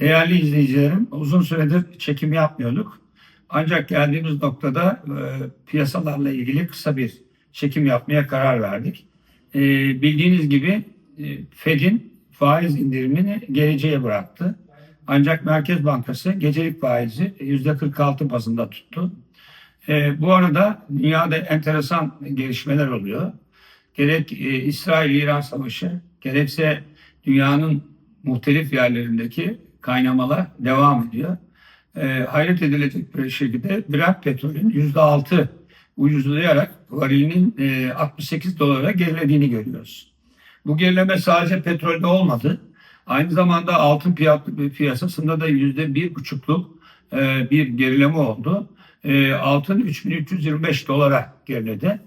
Değerli izleyicilerim, uzun süredir çekim yapmıyorduk. Ancak geldiğimiz noktada e, piyasalarla ilgili kısa bir çekim yapmaya karar verdik. E, bildiğiniz gibi e, Fed'in faiz indirimini geleceğe bıraktı. Ancak Merkez Bankası gecelik faizi %46 bazında tuttu. E, bu arada dünyada enteresan gelişmeler oluyor. Gerek e, İsrail-İran savaşı, gerekse dünyanın muhtelif yerlerindeki kaynamalar devam ediyor. E, hayret edilecek bir şekilde Brent petrolün %6 ucuzlayarak varilinin e, 68 dolara gerilediğini görüyoruz. Bu gerileme sadece petrolde olmadı. Aynı zamanda altın piyasasında da yüzde bir buçukluk e, bir gerileme oldu. E, altın 3325 dolara geriledi.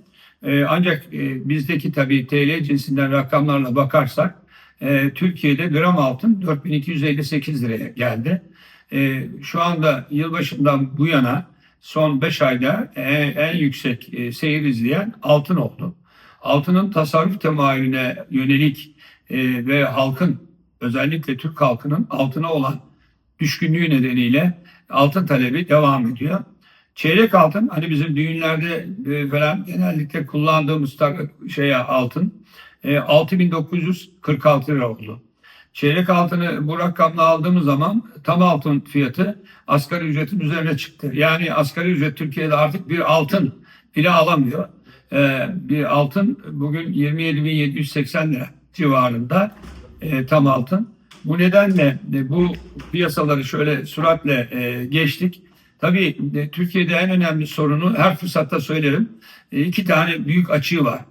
E, ancak e, bizdeki tabii TL cinsinden rakamlarla bakarsak e, Türkiye'de gram altın 4258 liraya geldi. E, şu anda yılbaşından bu yana son 5 ayda en, en yüksek e, seyir izleyen altın oldu. Altının tasarruf temayülüne yönelik e, ve halkın özellikle Türk halkının altına olan düşkünlüğü nedeniyle altın talebi devam ediyor. Çeyrek altın hani bizim düğünlerde e, falan genellikle kullandığımız şeye altın e, 6946 lira oldu. Çeyrek altını bu rakamla aldığımız zaman tam altın fiyatı asgari ücretin üzerine çıktı. Yani asgari ücret Türkiye'de artık bir altın bile alamıyor. E, bir altın bugün 27.780 lira civarında e, tam altın. Bu nedenle e, bu piyasaları şöyle süratle e, geçtik. Tabii e, Türkiye'de en önemli sorunu her fırsatta söylerim. E, iki tane büyük açığı var.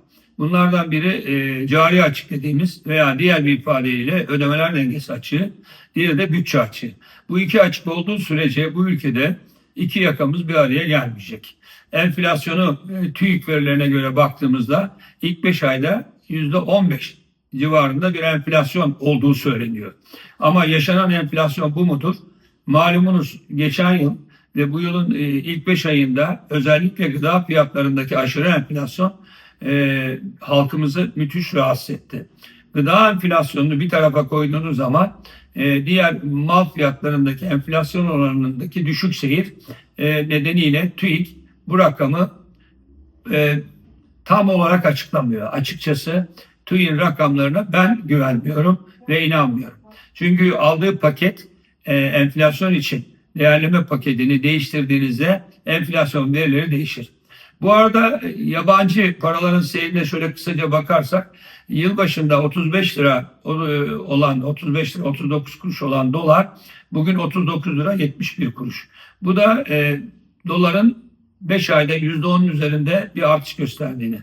Bunlardan biri e, cari açık dediğimiz veya diğer bir ifadeyle ödemeler dengesi açığı. Diğeri de bütçe açığı. Bu iki açık olduğu sürece bu ülkede iki yakamız bir araya gelmeyecek. Enflasyonu e, TÜİK verilerine göre baktığımızda ilk 5 ayda %15 civarında bir enflasyon olduğu söyleniyor. Ama yaşanan enflasyon bu mudur? Malumunuz geçen yıl ve bu yılın e, ilk 5 ayında özellikle gıda fiyatlarındaki aşırı enflasyon e, halkımızı müthiş rahatsız etti. Gıda enflasyonunu bir tarafa koyduğunuz zaman e, diğer mal fiyatlarındaki enflasyon oranındaki düşük seyir e, nedeniyle TÜİK bu rakamı e, tam olarak açıklamıyor. Açıkçası TÜİK'in rakamlarına ben güvenmiyorum ve inanmıyorum. Çünkü aldığı paket e, enflasyon için değerleme paketini değiştirdiğinizde enflasyon verileri değişir. Bu arada e, yabancı paraların seyrine şöyle kısaca bakarsak yılbaşında 35 lira e, olan 35 lira 39 kuruş olan dolar bugün 39 lira 71 kuruş. Bu da e, doların 5 ayda %10'un üzerinde bir artış gösterdiğini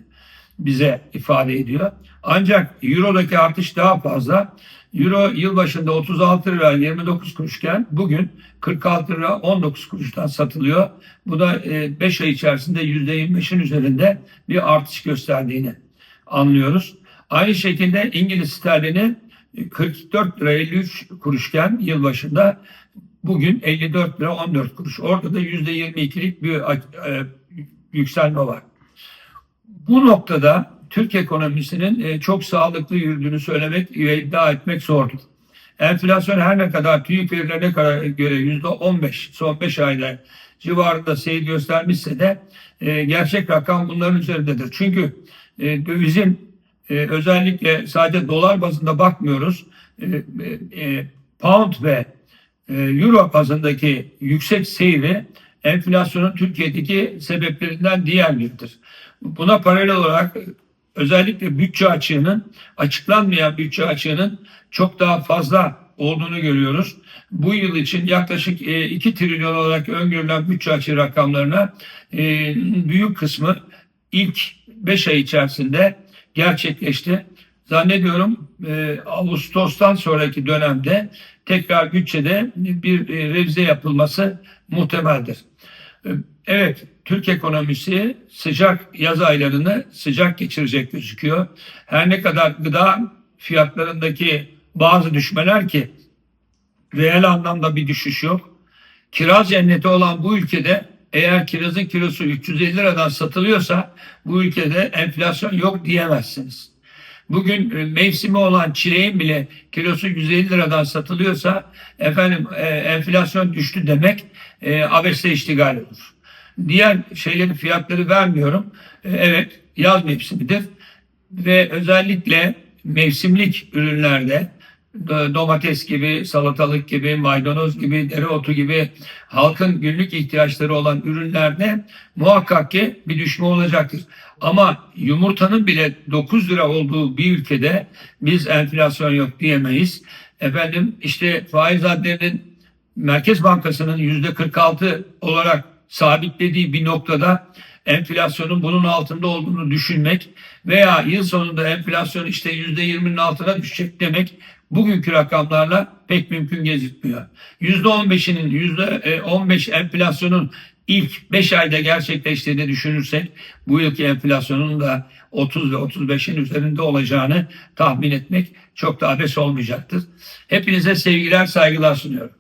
bize ifade ediyor. Ancak Euro'daki artış daha fazla. Euro yılbaşında 36 lira 29 kuruşken bugün 46 lira 19 kuruştan satılıyor. Bu da 5 ay içerisinde %25'in üzerinde bir artış gösterdiğini anlıyoruz. Aynı şekilde İngiliz sterlini 44 lira 53 kuruşken yılbaşında bugün 54 lira 14 kuruş. Orada da %22'lik bir e, yükselme var. Bu noktada Türk ekonomisinin e, çok sağlıklı yürüdüğünü söylemek ve iddia etmek zordur. Enflasyon her ne kadar TÜİK verilerine göre yüzde 15 son 5 ayda civarında seyir göstermişse de e, gerçek rakam bunların üzerindedir. Çünkü e, dövizin e, özellikle sadece dolar bazında bakmıyoruz. E, e, pound ve e, euro bazındaki yüksek seyri enflasyonun Türkiye'deki sebeplerinden diğer biridir. Buna paralel olarak özellikle bütçe açığının açıklanmayan bütçe açığının çok daha fazla olduğunu görüyoruz. Bu yıl için yaklaşık 2 trilyon olarak öngörülen bütçe açığı rakamlarına e, büyük kısmı ilk 5 ay içerisinde gerçekleşti. Zannediyorum e, Ağustos'tan sonraki dönemde tekrar bütçede bir e, revize yapılması muhtemeldir. Evet, Türk ekonomisi sıcak yaz aylarını sıcak geçirecek gözüküyor. Her ne kadar gıda fiyatlarındaki bazı düşmeler ki reel anlamda bir düşüş yok. Kiraz cenneti olan bu ülkede eğer kirazın kilosu 350 liradan satılıyorsa bu ülkede enflasyon yok diyemezsiniz. Bugün e, mevsimi olan çileğin bile kilosu 150 liradan satılıyorsa efendim e, enflasyon düştü demek e, abesle iştigal olur. Diğer şeylerin fiyatları vermiyorum. E, evet yaz mevsimidir ve özellikle mevsimlik ürünlerde domates gibi, salatalık gibi, maydanoz gibi, dereotu gibi halkın günlük ihtiyaçları olan ürünlerde muhakkak ki bir düşme olacaktır. Ama yumurtanın bile 9 lira olduğu bir ülkede biz enflasyon yok diyemeyiz. Efendim işte faiz hadlerinin Merkez Bankası'nın yüzde 46 olarak sabitlediği bir noktada enflasyonun bunun altında olduğunu düşünmek veya yıl sonunda enflasyon işte yüzde 20'nin altına düşecek demek bugünkü rakamlarla pek mümkün gözükmüyor. Yüzde 15'inin yüzde 15 enflasyonun ilk 5 ayda gerçekleştiğini düşünürsek bu yılki enflasyonun da 30 ve 35'in üzerinde olacağını tahmin etmek çok da abes olmayacaktır. Hepinize sevgiler saygılar sunuyorum.